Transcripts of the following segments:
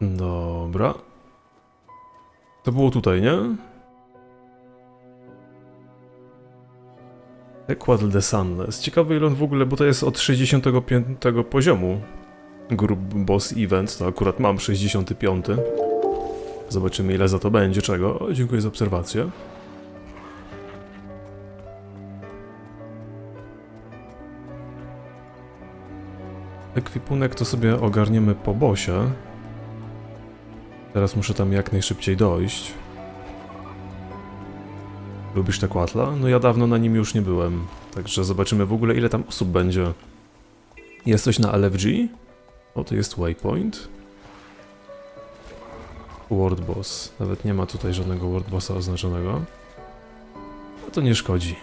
Dobra. To było tutaj, nie? Equadl de Sunless. Ciekawy ile on w ogóle, bo to jest od 65 poziomu. Grup Boss Event, to akurat mam 65. Zobaczymy ile za to będzie, czego. O, dziękuję za obserwację. Ekwipunek to sobie ogarniemy po bosie. Teraz muszę tam jak najszybciej dojść. Lubisz te kłatla? No ja dawno na nim już nie byłem. Także zobaczymy w ogóle ile tam osób będzie. Jest coś na LFG? O, to jest waypoint. World Boss. Nawet nie ma tutaj żadnego World Bossa oznaczonego. No to nie szkodzi.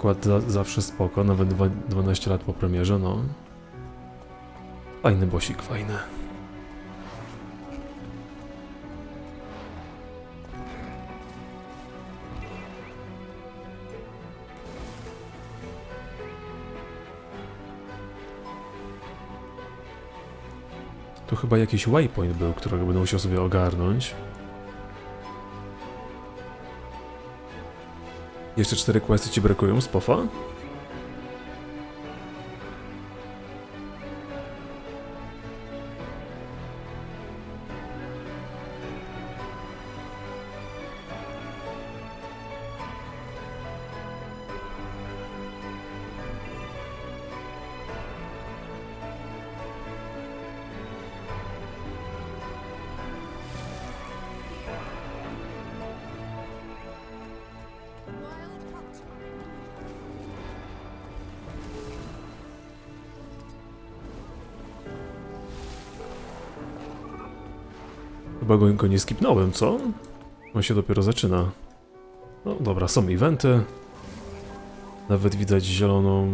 Tekład za, zawsze spoko, nawet dwa, 12 lat po premierze, no. Fajny bosik, fajny. Tu chyba jakiś waypoint był, którego będę musiał sobie ogarnąć. Jeszcze cztery questy ci brakują z pofa? Chyba go, nie skipnąłem, co? On się dopiero zaczyna. No dobra, są eventy. Nawet widać zieloną,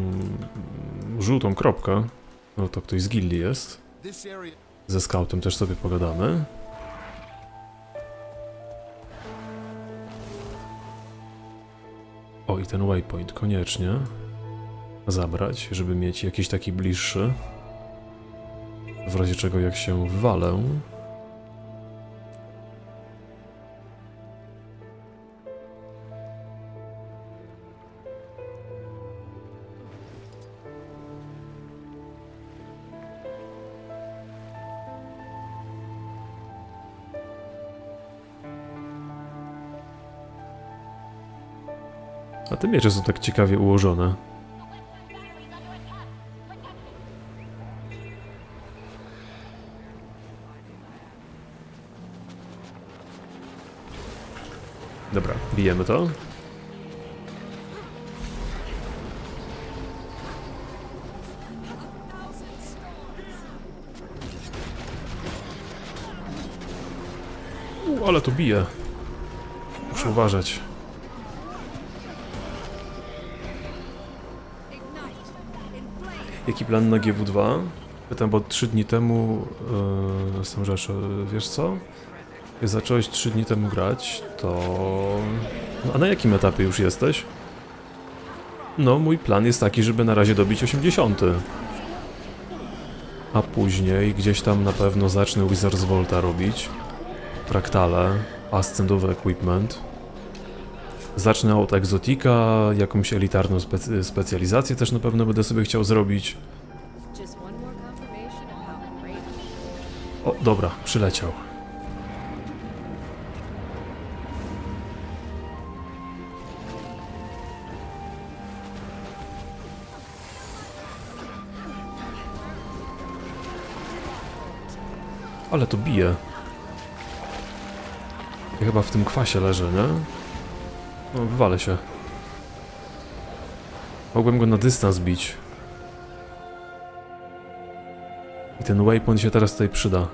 żółtą kropkę. No to ktoś z gildii jest. Ze scoutem też sobie pogadamy. O, i ten waypoint koniecznie zabrać, żeby mieć jakiś taki bliższy. W razie czego jak się wywalę. A te miecze są tak ciekawie ułożone. Dobra, bijemy to. U, ale to bije. Muszę uważać. Jaki plan na GW2? Pytam, bo 3 dni temu yy, są rzeczy, wiesz co? Jak zacząłeś 3 dni temu grać, to... No, a na jakim etapie już jesteś? No, mój plan jest taki, żeby na razie dobić 80. A później gdzieś tam na pewno zacznę Wizards Volta robić. Fraktale, Ascendowy Equipment. Zacznę od egzotika, jakąś elitarną specy- specjalizację też na pewno będę sobie chciał zrobić. O, dobra, przyleciał. Ale to bije. Ja chyba w tym kwasie leżę, nie? No, wywalę się. Mogłem go na dystans bić. I ten waypoint się teraz tutaj przyda.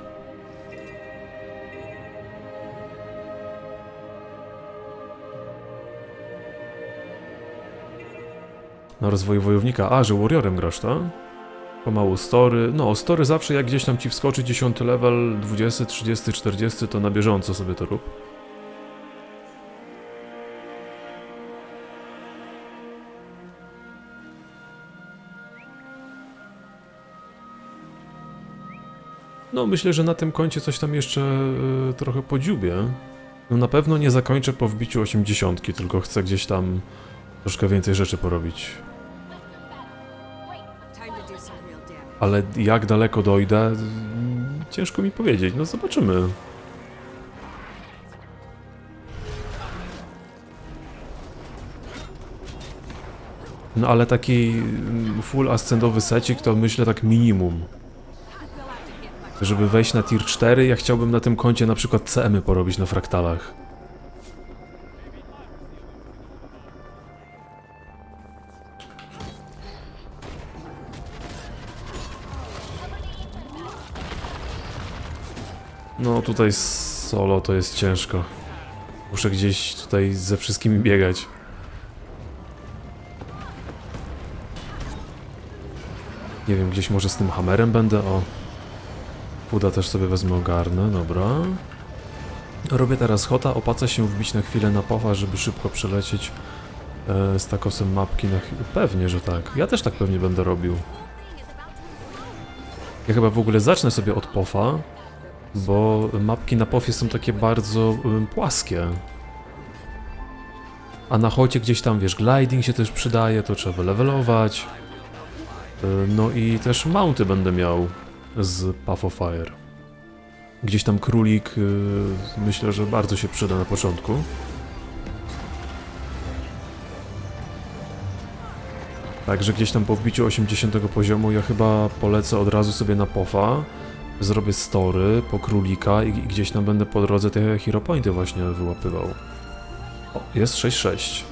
Na rozwój wojownika. A, że warriorem grasz, tak? Pomału story. No, story zawsze jak gdzieś tam ci wskoczy 10 level, 20, 30, 40, to na bieżąco sobie to rób. No, myślę, że na tym koncie coś tam jeszcze y, trochę podziubię. No na pewno nie zakończę po wbiciu 80, tylko chcę gdzieś tam troszkę więcej rzeczy porobić. Ale jak daleko dojdę, ciężko mi powiedzieć. No zobaczymy. No ale taki mm, full ascendowy secik to myślę tak minimum. Żeby wejść na tier 4, ja chciałbym na tym koncie na przykład CM-y porobić na fraktalach. No tutaj solo to jest ciężko. Muszę gdzieś tutaj ze wszystkimi biegać. Nie wiem, gdzieś może z tym hamerem będę, o. Puda też sobie wezmę ogarnę, dobra. Robię teraz hota, opłaca się wbić na chwilę na powa, żeby szybko przelecieć e, z takosem mapki na chwilę. Pewnie, że tak. Ja też tak pewnie będę robił. Ja chyba w ogóle zacznę sobie od pofa, bo mapki na pofie są takie bardzo płaskie. A na chocie gdzieś tam, wiesz, gliding się też przydaje, to trzeba wylevelować. Y, No i też mounty będę miał z Path of Fire. Gdzieś tam królik y, myślę, że bardzo się przyda na początku. Także gdzieś tam po wbiciu 80 poziomu ja chyba polecę od razu sobie na pofa. Zrobię story po królika i, gdzieś tam będę po drodze te hero pointy właśnie wyłapywał. O, jest 6-6.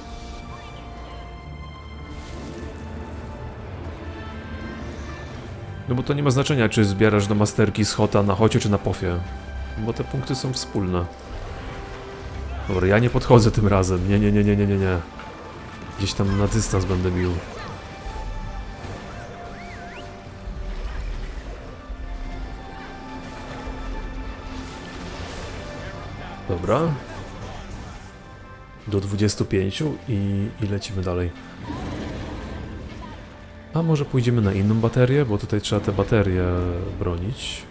No bo to nie ma znaczenia, czy zbierasz do masterki z Hota na Hocie, czy na Pofie. Bo te punkty są wspólne. Dobra, ja nie podchodzę tym razem. Nie, nie, nie, nie, nie, nie, nie. Gdzieś tam na dystans będę bił. Dobra. Do 25 i, i lecimy dalej. A może pójdziemy na inną baterię, bo tutaj trzeba te baterie bronić.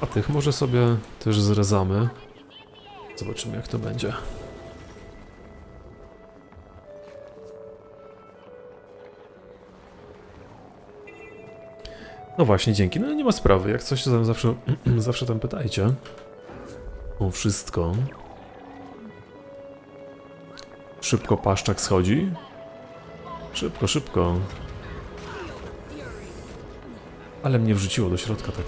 A tych może sobie też zrezamy. Zobaczymy jak to będzie. No właśnie, dzięki. No nie ma sprawy. Jak coś, to zawsze, zawsze tam pytajcie. O wszystko. Szybko paszczak schodzi. Szybko, szybko. Ale mnie wrzuciło do środka tak.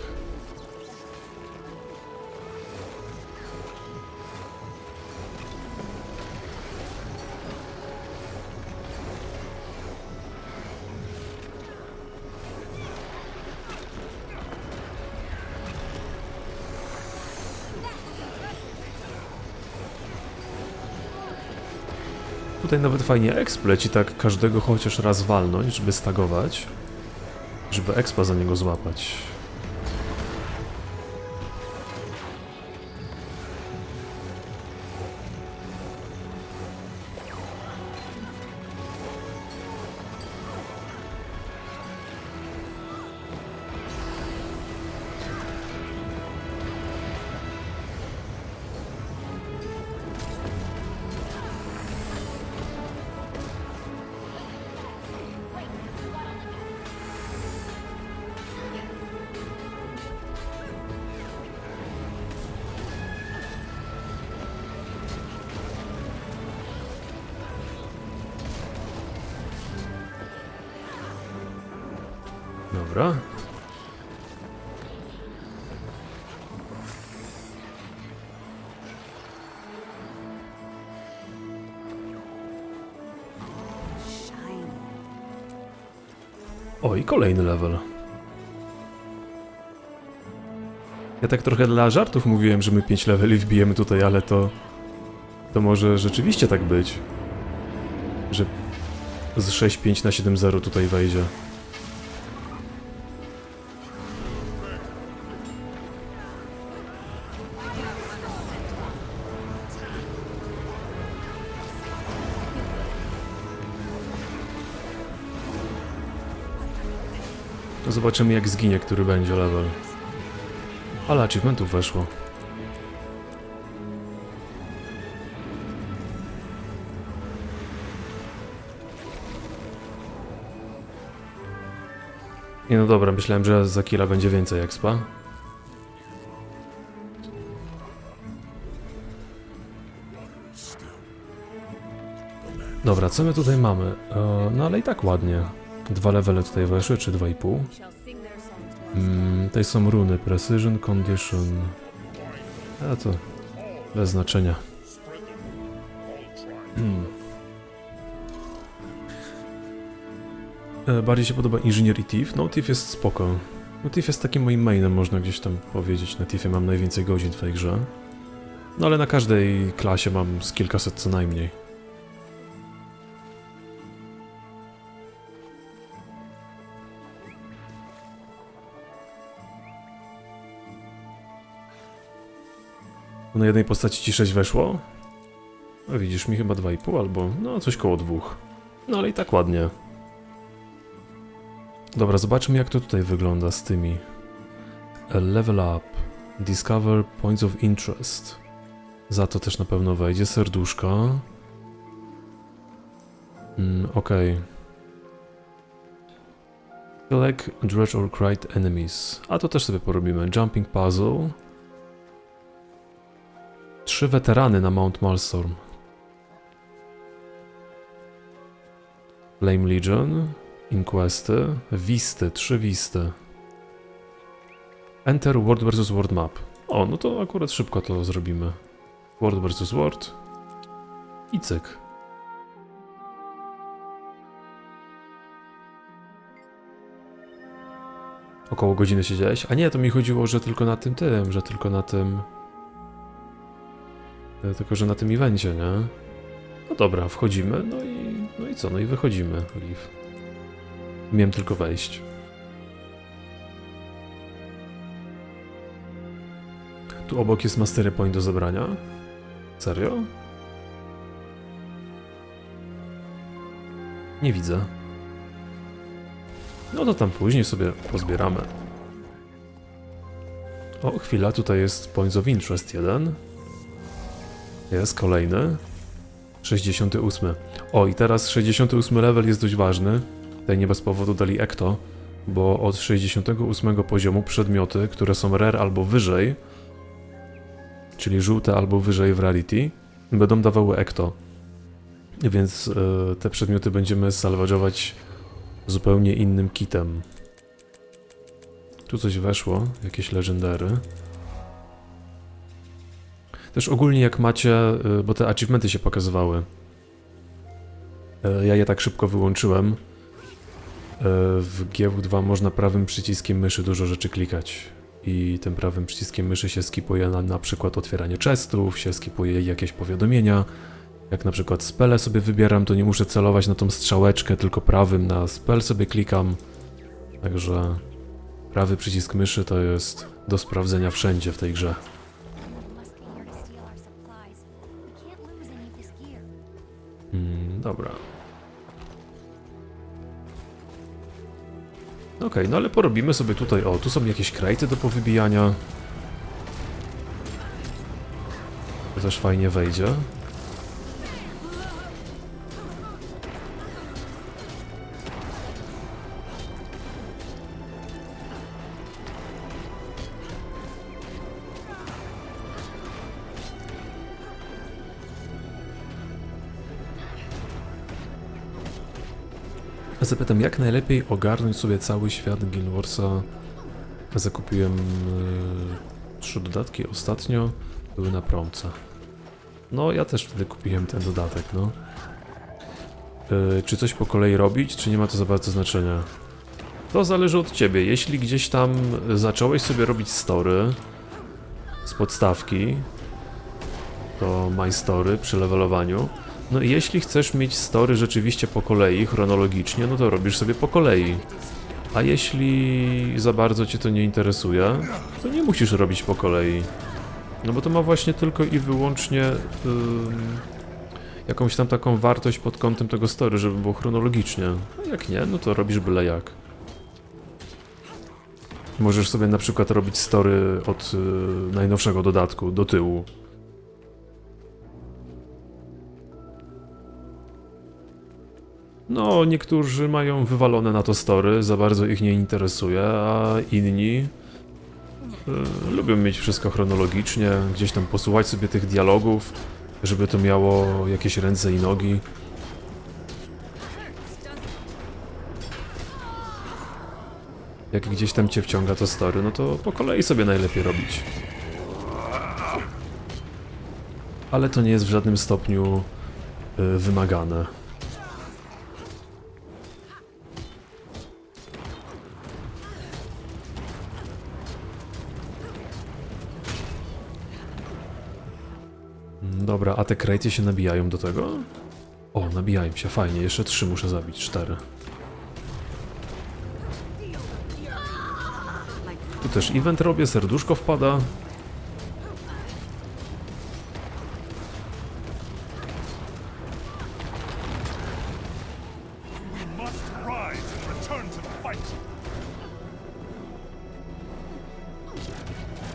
Tutaj nawet fajnie exp leci tak każdego chociaż raz walnąć, żeby stagować. Żeby expa za niego złapać. Dobra. O, i kolejny level. Ja tak trochę dla żartów mówiłem, że my 5 leveli wbijemy tutaj, ale to... To może rzeczywiście tak być. Że z 6.5 na 7.0 tutaj wejdzie. To zobaczymy jak zginie, który będzie level. Ale achievementów weszło. Nie no dobra, myślałem, że za killa będzie więcej expa. Dobra, co my tutaj mamy? E, no ale i tak ładnie. Dwa levele tutaj weszły, czy dwa i pół? Mm, tutaj są runy. Precision, Condition. A to bez znaczenia. Hmm. E, Bardziej się podoba Inżynier i Thief. No, Thief jest spoko. No, Thief jest takim moim mainem, można gdzieś tam powiedzieć. Na Thiefie mam najwięcej godzin w tej grze. No, ale na każdej klasie mam z kilkaset co najmniej. Na jednej postaci ci 6 weszło. No widzisz, mi chyba 2,5 albo no coś koło dwóch. No ale i tak ładnie. Dobra, zobaczmy jak to tutaj wygląda z tymi. A level up. Discover points of interest. Za to też na pewno wejdzie serduszka. Mm, okej. Select, dredge or crite enemies. A to też sobie porobimy. Jumping puzzle. Trzy weterany na Mount Malstorm. Flame Legion, Inquesty, Wisty, trzy Wisty. Enter World vs. World Map. O, no to akurat szybko to zrobimy. World vs. World. I cyk. Około godziny siedziałeś? A nie, to mi chodziło, że tylko na tym tym, że tylko na tym... E, Tylko, że na tym evencie, nie? No dobra, wchodzimy, no i, no i co? No i wychodzimy, Liv. Miałem tylko wejść. Tu obok jest Mastery Point do zebrania. Serio? Nie widzę. No to tam później sobie pozbieramy. O, chwila, tutaj jest Points of Interest 1. Jest kolejny. 68. O, i teraz 68 level jest dość ważny. Tutaj nie bez powodu dali Ekto, bo od 68 poziomu przedmioty, które są rare albo wyżej, czyli żółte albo wyżej w rarity, będą dawały Ekto. Więc e, te przedmioty będziemy salvage'ować zupełnie innym kitem. Tu coś weszło, jakieś legendary. Też ogólnie jak macie, y, bo te achievementy się pokazywały. Y, Ja je tak szybko wyłączyłem. Y, W GW2 można prawym przyciskiem myszy dużo rzeczy klikać. I tym prawym przyciskiem myszy się skipuje na, na przykład otwieranie chestów, się skipuje jakieś powiadomienia. Jak na przykład spele sobie wybieram, to nie muszę celować na tą strzałeczkę, tylko prawym na spell sobie klikam. Także prawy przycisk myszy to jest do sprawdzenia wszędzie w tej grze. Dobra. Okej, no ale porobimy sobie tutaj, o, tu są jakieś krajty do powybijania. To też fajnie wejdzie. Zapytam, jak najlepiej ogarnąć sobie cały świat Guild Warsa. Zakupiłem e, trzy dodatki ostatnio, były na promce. No, ja też wtedy kupiłem ten dodatek, no. E, czy coś po kolei robić, czy nie ma to za bardzo znaczenia? To zależy od ciebie. Jeśli gdzieś tam zacząłeś sobie robić story z podstawki, to My Story przy levelowaniu, no jeśli chcesz mieć story rzeczywiście po kolei, chronologicznie, no to robisz sobie po kolei. A jeśli za bardzo cię to nie interesuje, to nie musisz robić po kolei. No bo to ma właśnie tylko i wyłącznie ym, jakąś tam taką wartość pod kątem tego story, żeby było chronologicznie. A jak nie, no to robisz byle jak. Możesz sobie na przykład robić story od y, najnowszego dodatku do tyłu. No, niektórzy mają wywalone na to story, za bardzo ich nie interesuje, a inni y, lubią mieć wszystko chronologicznie, gdzieś tam posłuchać sobie tych dialogów, żeby to miało jakieś ręce i nogi. Jak gdzieś tam cię wciąga to story, no to po kolei sobie najlepiej robić. Ale to nie jest w żadnym stopniu y, wymagane. Te krejty się nabijają do tego? O, nabijają się, fajnie. Jeszcze trzy muszę zabić, cztery. Tu też event robię, serduszko wpada.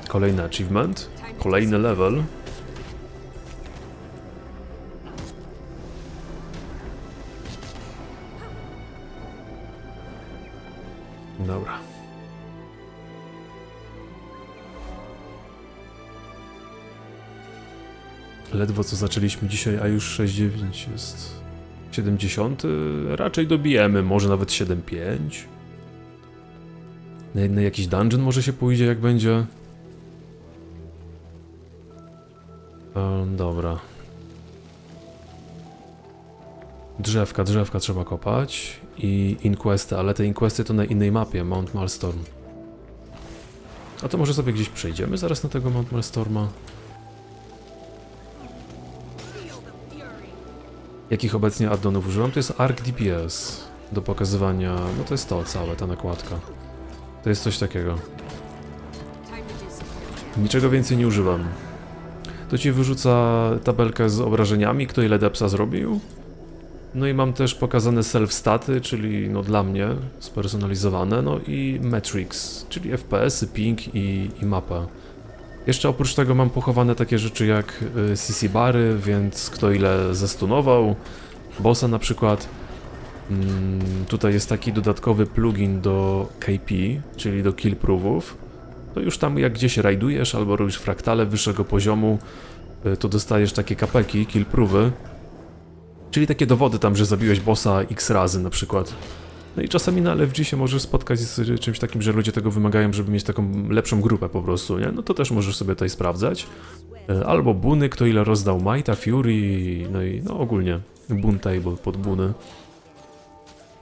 Kolejny achievement, kolejny level. Ledwo co zaczęliśmy dzisiaj, a już 6.9 jest 70. Raczej dobijemy, może nawet 7.5. Na jedny jakiś dungeon może się pójdzie, jak będzie. Ehm, dobra. Drzewka, drzewka trzeba kopać i inquesty, ale te inquesty to na innej mapie, Mount Malstorm. A to może sobie gdzieś przejdziemy zaraz na tego Mount Malstorma? Jakich obecnie addonów używam? To jest Arc DPS do pokazywania, no to jest to całe, ta nakładka. To jest coś takiego. Niczego więcej nie używam. To ci wyrzuca tabelkę z obrażeniami, kto ile depsa zrobił. No i mam też pokazane self-staty, czyli no dla mnie spersonalizowane, no i metrics, czyli FPS-y, ping i, i mapę. Jeszcze oprócz tego mam pochowane takie rzeczy jak y, CC bary, więc kto ile zastunował, bossa na przykład. Mm, tutaj jest taki dodatkowy plugin do KP, czyli do kill proof'ów. To już tam jak gdzieś rajdujesz albo robisz fraktale wyższego poziomu, y, to dostajesz takie kapeki, kill proofy. Czyli takie dowody tam, że zabiłeś bossa x razy na przykład. No i czasami na LFG się możesz spotkać z czymś takim, że ludzie tego wymagają, żeby mieć taką lepszą grupę po prostu, nie? No to też możesz sobie tutaj sprawdzać. Y, Albo buny, kto ile rozdał Mighta, Fury, no i no ogólnie bun table pod buny.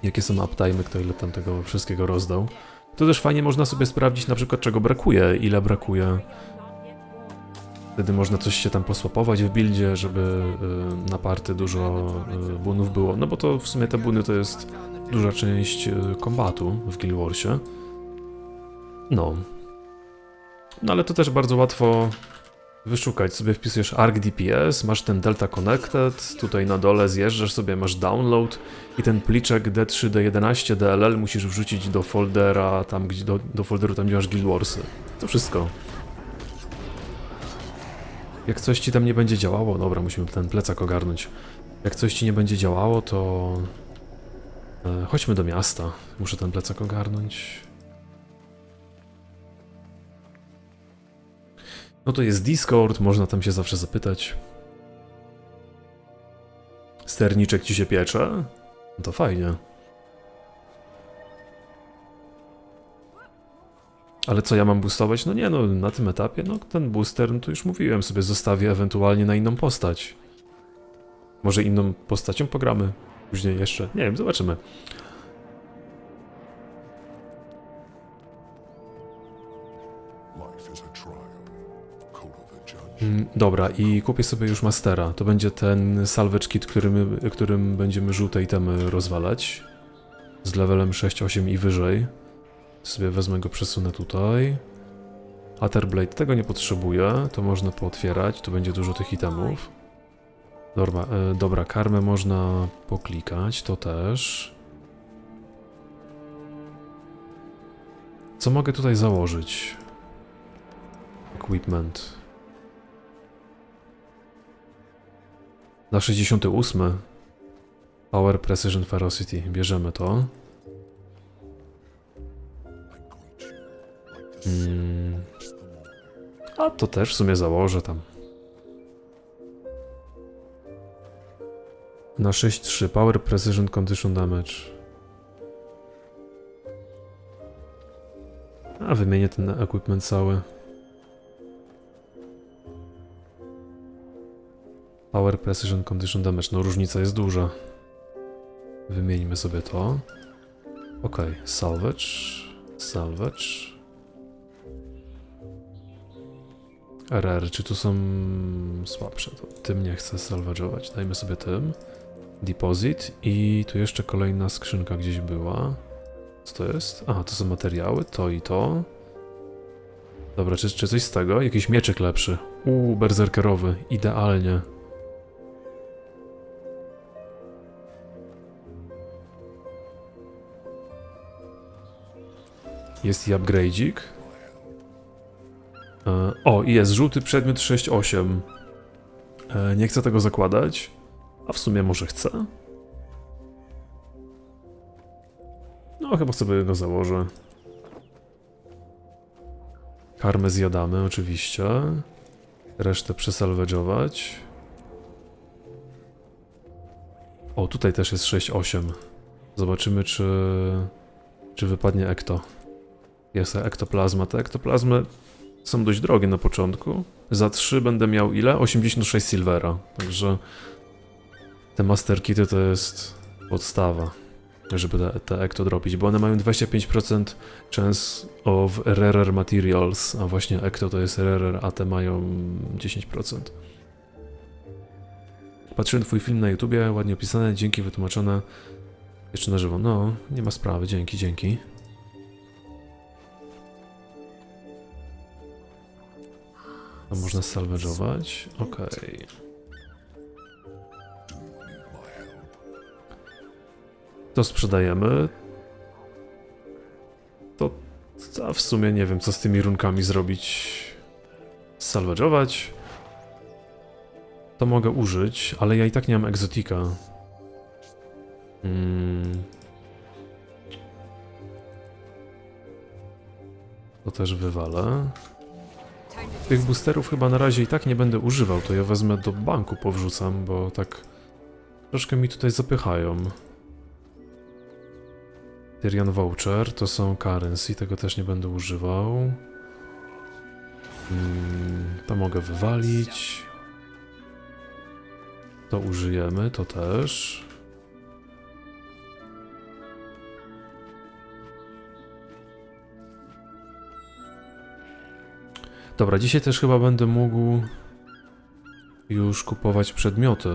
Jakie są uptime'y, kto ile tam tego wszystkiego rozdał. To też fajnie można sobie sprawdzić na przykład czego brakuje, ile brakuje. Wtedy można coś się tam posłapować w buildzie, żeby y, na party dużo y, bunów było. No bo to w sumie te buny to jest duża część y, kombatu w Guild Warsie. No. No ale to też bardzo łatwo wyszukać. Sobie wpisujesz ARC DPS, masz ten Delta Connected, tutaj na dole zjeżdżasz sobie, masz download i ten pliczek D3D11 DLL musisz wrzucić do foldera, tam gdzie, do, do folderu tam gdzie masz Guild Warsy. To wszystko. Jak coś ci tam nie będzie działało, dobra, musimy ten plecak ogarnąć. Jak coś ci nie będzie działało, to e, chodźmy do miasta. Muszę ten plecak ogarnąć. No to jest Discord, można tam się zawsze zapytać. Sterniczek ci się piecze? No to fajnie. Ale co ja mam boostować? No nie no, na tym etapie, no ten booster, no to już mówiłem sobie, zostawię ewentualnie na inną postać. Może inną postacią pogramy? Później jeszcze. Nie wiem, zobaczymy. Mm, Dobra, i kupię sobie już Mastera. To będzie ten salvage kit, którym, którym będziemy żółte itemy rozwalać. Z levelem 6-8 i wyżej. Sobie wezmę go, przesunę tutaj. Atterblade tego nie potrzebuję, to można pootwierać, tu będzie dużo tych itemów. Dobra, e, dobra, karmę można poklikać, to też. Co mogę tutaj założyć? Equipment. Na 68. Power Precision Ferocity. Bierzemy to. Mm. A to też w sumie założę tam. Na 6.3 Power Precision Condition Damage. A wymienię ten equipment cały. Power Precision Condition Damage. No różnica jest duża. Wymieńmy sobie to. Ok, salvage. Salvage. RR, czy tu są słabsze? To tym nie chcę salvage'ować. Dajmy sobie tym. Deposit i tu jeszcze kolejna skrzynka gdzieś była. Co to jest? Aha, to są materiały, to i to. Dobra, czy, czy coś z tego? Jakiś mieczyk lepszy. Uuu, berserkerowy, idealnie. Jest i upgrade'ik. E, O, jest żółty przedmiot 6.8. E, Nie chcę tego zakładać, a w sumie może chcę. No, chyba sobie go założę. Karmę zjadamy, oczywiście. Resztę przesalwage'ować. O, tutaj też jest 6.8. Zobaczymy, czy, czy wypadnie ekto. Jest ektoplazma. Te ektoplazmy są dość drogie na początku. Za 3 będę miał ile? 86 silvera. Także te master kity to jest podstawa, żeby te, te ekto dropić, bo one mają 25% chance of rarer materials, a właśnie ekto to jest rarer, a te mają 10%. Patrzyłem twój film na YouTubie, ładnie opisane, dzięki, wytłumaczone. Jeszcze na żywo. No, nie ma sprawy, dzięki, dzięki. To można salvage'ować. Okej. To sprzedajemy. To w sumie nie wiem, co z tymi runkami zrobić. Salvage'ować. To mogę użyć, ale ja i tak nie mam egzotika. Hmm. To też wywalę. Tych boosterów chyba na razie i tak nie będę używał, to ja wezmę do banku powrzucam, bo tak troszkę mi tutaj zapychają. Tyrian Voucher to są currency, tego też nie będę używał. Mm, to mogę wywalić. To użyjemy, to też. Dobra, dzisiaj też chyba będę mógł już kupować przedmioty.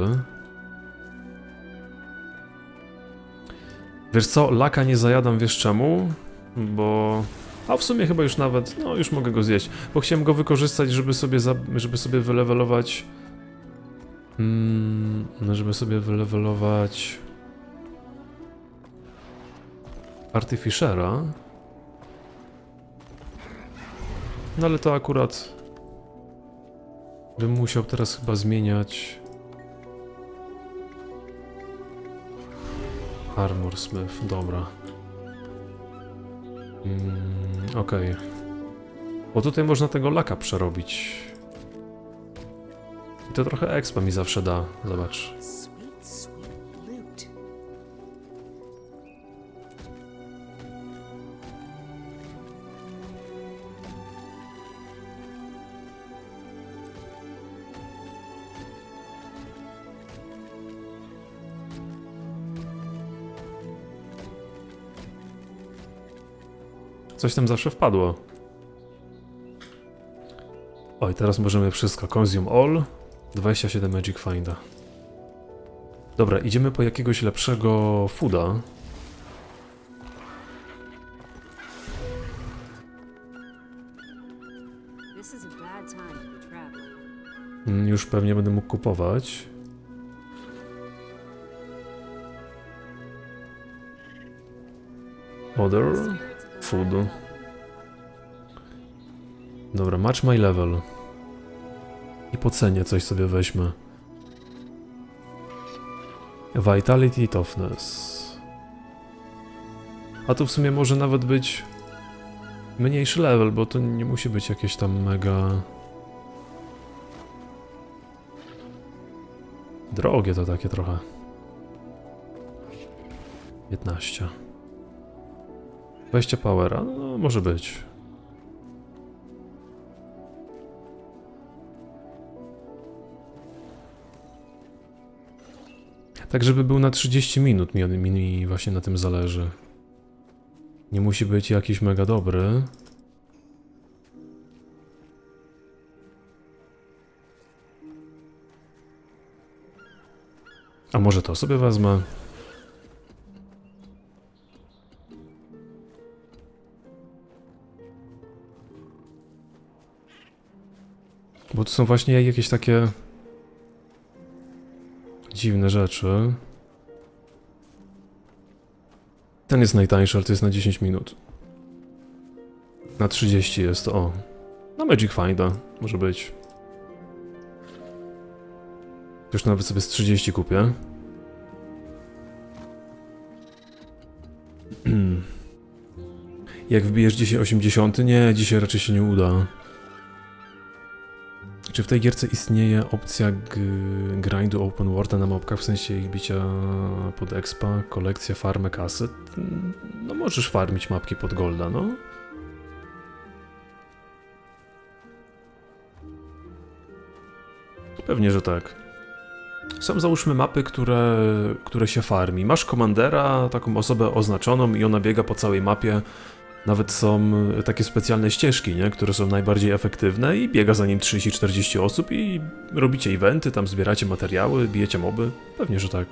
Wiesz co, laka nie zajadam, wiesz czemu? Bo... A w sumie chyba już nawet, no już mogę go zjeść, bo chciałem go wykorzystać, żeby sobie, za, żeby sobie wylewelować... Mm, no, żeby sobie wylewelować... Artificera. No ale to akurat bym musiał teraz chyba zmieniać Armor Smith, dobra. Mm, Okej. Bo tutaj można tego laka przerobić. I to trochę expa mi zawsze da, zobacz. Coś tam zawsze wpadło. Oj, teraz możemy wszystko. Consume all. 27 Magic Finda. Dobra, idziemy po jakiegoś lepszego fooda. Mm, Już pewnie będę mógł kupować. Other Spirits of the food. land Dobra, match my level. I po cenie coś sobie weźmy. Vitality Toughness. A tu w sumie może nawet być mniejszy level, bo to nie musi być jakieś tam mega... Drogie to takie trochę. 15. 20 powera, no może być. Tak, żeby był na 30 minut, mi, mi, mi właśnie na tym zależy. Nie musi być jakiś mega dobry. A może to sobie wezmę? Bo to są właśnie jakieś takie dziwne rzeczy. Ten jest najtańszy, ale to jest na 10 minut. Na 30 jest. O. Na Magic Finda może być. Już nawet sobie z 30 kupię. Jak wbijesz dzisiaj 80? Nie, dzisiaj raczej się nie uda. Czy w tej gierce istnieje opcja grindu open worlda na mapkach, w sensie ich bicia pod expa, kolekcja, farmę, kasy? No możesz farmić mapki pod golda, no. Pewnie, że tak. Są załóżmy mapy, które, które się farmi. Masz komandera, taką osobę oznaczoną i ona biega po całej mapie. Nawet są e, takie specjalne ścieżki, nie? które są najbardziej efektywne i biega za nim 30-40 osób i robicie eventy, tam zbieracie materiały, bijecie moby. Pewnie, że tak.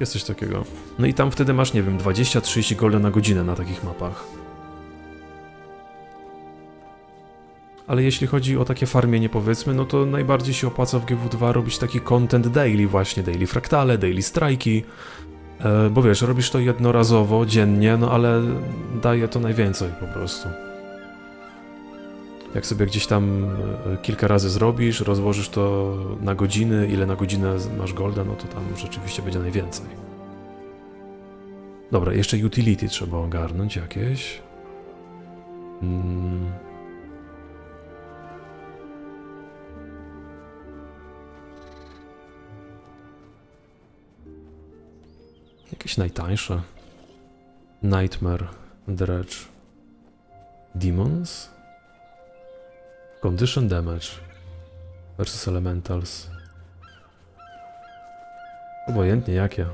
Jest coś takiego. No i tam wtedy masz, nie wiem, 20-30 golda na godzinę na takich mapach. Ale jeśli chodzi o takie farmienie powiedzmy, no to najbardziej się opłaca w GW2 robić taki content daily właśnie, daily fraktale, daily strajki, Bo wiesz, robisz to jednorazowo, dziennie, no ale daje to najwięcej po prostu. Jak sobie gdzieś tam e, kilka razy zrobisz, rozłożysz to na godziny, ile na godzinę masz golda, no to tam rzeczywiście będzie najwięcej. Dobra, jeszcze utility trzeba ogarnąć jakieś. Mm. Jakieś najtańsze. Nightmare, Dredge. Demons? Condition Damage versus Elementals. Obojętnie jakie.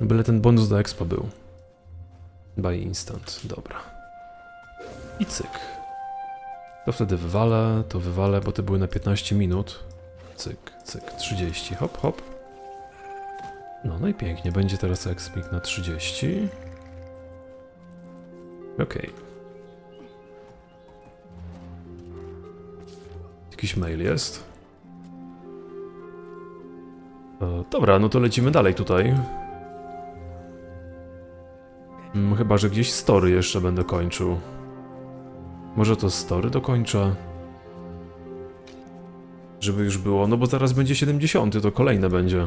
Byle ten bonus do expa był. By instant, dobra. I cyk. To wtedy wywalę, to wywalę, bo te były na 15 minut. Cyk, cyk, 30, hop, hop. No, no i pięknie, będzie teraz expik na 30. Okej. Jakiś mail jest. E, dobra, no to lecimy dalej tutaj. Mm, chyba, że gdzieś story jeszcze będę kończył. Może to story dokończę? Żeby już było, no bo zaraz będzie 70, to kolejne będzie.